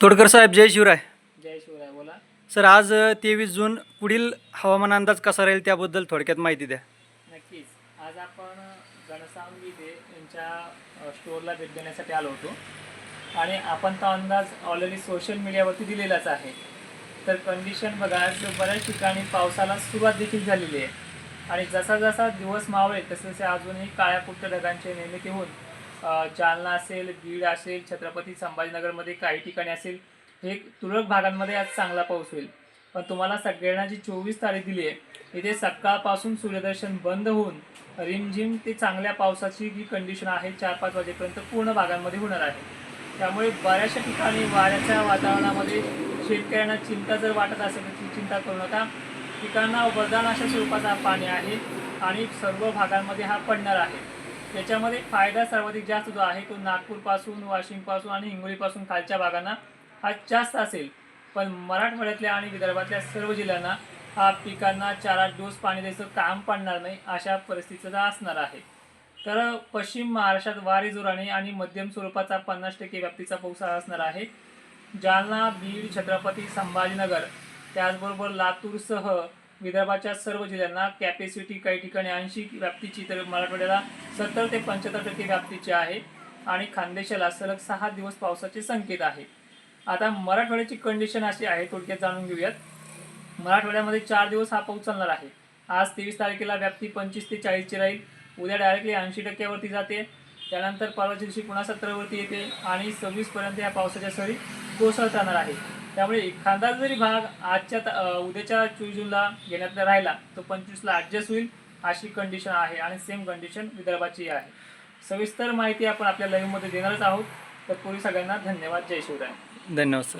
तोडकर साहेब जय शिवराय. जय शिवराय बोला. सर आज तेवीस जून पुढील हवामान अंदाज कसा राहील त्याबद्दल थोडक्यात माहिती द्या. नक्कीच. आज आपण गणसाम विदे यांच्या स्टोअरला भेट देण्यासाठी आलो होतो. आणि आपण तो अंदाज ऑलरेडी सोशल मीडियावरती दिलेलाच आहे. तर कंडिशन बघा बऱ्याच ठिकाणी पावसाला सुरुवात देखील झालेली आहे. आणि जसा जसा दिवस मावळेल तसे तसे अजूनही काळ्या ढगांची निर्मिती होऊन जालना असेल बीड असेल छत्रपती संभाजीनगरमध्ये काही ठिकाणी असेल हे तुरळक भागांमध्ये आज चांगला पाऊस होईल. पण तुम्हाला सगळ्यांना जी चोवीस तारीख दिली आहे इथे सकाळपासून सूर्यदर्शन बंद होऊन रिमझिम ते चांगल्या पावसाची जी कंडिशन आहे चार पाच वाजेपर्यंत पूर्ण भागांमध्ये होणार आहे. त्यामुळे बऱ्याचशा ठिकाणी वाऱ्याच्या वातावरणामध्ये शेतकऱ्यांना चिंता जर वाटत असेल तर ती चिंता करू नका. पिकांना वरदान अशा स्वरूपाचा पाणी आहे आणि सर्व भागांमध्ये हा पडणार आहे. त्याच्यामध्ये फायदा सर्वाधिक जास्त जो आहे तो नागपूरपासून वाशिमपासून आणि हिंगोलीपासून खालच्या भागांना हा जास्त असेल. पण मराठवाड्यातल्या आणि विदर्भातल्या सर्व जिल्ह्यांना हा पिकांना चार आठ पाणी द्यायचं काम पडणार नाही अशा परिस्थितीचा असणार आहे. तर पश्चिम महाराष्ट्रात वारे जोराने आणि मध्यम स्वरूपाचा पन्नास टक्के व्याप्तीचा पाऊस असणार आहे. जालना बीड छत्रपती संभाजीनगर त्याचबरोबर लातूरसह विदर्भाच्या सर्व जिल्ह्यांना कॅपॅसिटी काही ठिकाणी ऐंशी व्याप्तीची तर मराठवाड्याला सत्तर ते पंच्याहत्तर टक्के व्याप्तीची आहे. आणि खानदेशाला सलग सहा दिवस पावसाचे संकेत आहे. आता मराठवाड्याची कंडिशन अशी आहे थोडक्यात जाणून घेऊयात. मराठवाड्यामध्ये चार दिवस हा पाऊस चालणार आहे. आज तेवीस तारखेला व्याप्ती पंचवीस ते चाळीसची राहील. उद्या डायरेक्टली ऐंशी टक्क्यावरती जाते. त्यानंतर परवाच्या दिवशी पुन्हा सत्तरवरती येते. आणि सव्वीसपर्यंत या पावसाच्या सरी कोसळत राहणार आहे त्यामुळे एखादा जरी भाग आजच्या त- उद्याच्या चोवीस जूनला घेण्यात राहिला तो पंचवीसला ॲडजस्ट होईल अशी कंडिशन आहे आणि सेम कंडिशन विदर्भाची आहे. सविस्तर माहिती आपण आपल्या लाईव्हमध्ये देणारच आहोत. तर पूर्वी सगळ्यांना धन्यवाद. जय शिवराय. धन्यवाद सर